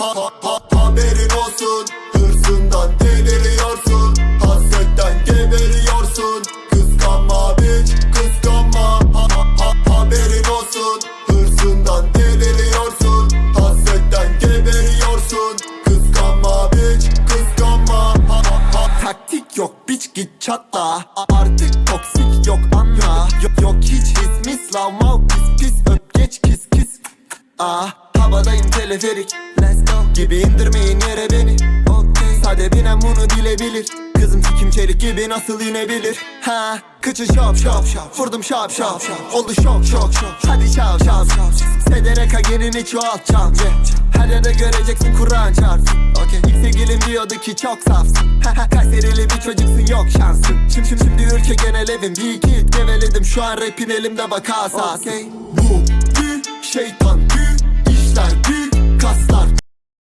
ha, ha, ha, Haberin olsun Hırsından deliriyorsun. Hasretten geberiyorsun. Kıskanma bitch kıskanma. Ha, ha, ha, Haberin olsun Hırsından deliriyorsun. Hasretten geberiyorsun. Kıskanma bitch kıskanma. Ha, ha, ha. Taktik yok bitch git çatla. Artık toksik yok anla. Yok yok hiç his mis love mau pis pis. Öp geç kiss kiss Ah havadayım teleferik. Let's go. Gibi indirmeyin yere beni. Okay. Sade binen bunu bilebilir. Kızım sikim çelik gibi nasıl inebilir? Ha Kıçı şop şop şop Vurdum şop şop şop Oldu şok şok şok. Hadi şov şov şov Sedereka gelini çoğaltacağım. Yeah. Her yerde göreceksin Kur'an çarpsın. Okay. İlk sevgilim diyordu ki çok safsın. Kayserili bir çocuksun yok şansın. Şimdi şimdi, şimdi ülke genel evim Bir iki geveledim. Şu an rapin elimde bak asas okay. Bu bir şeytan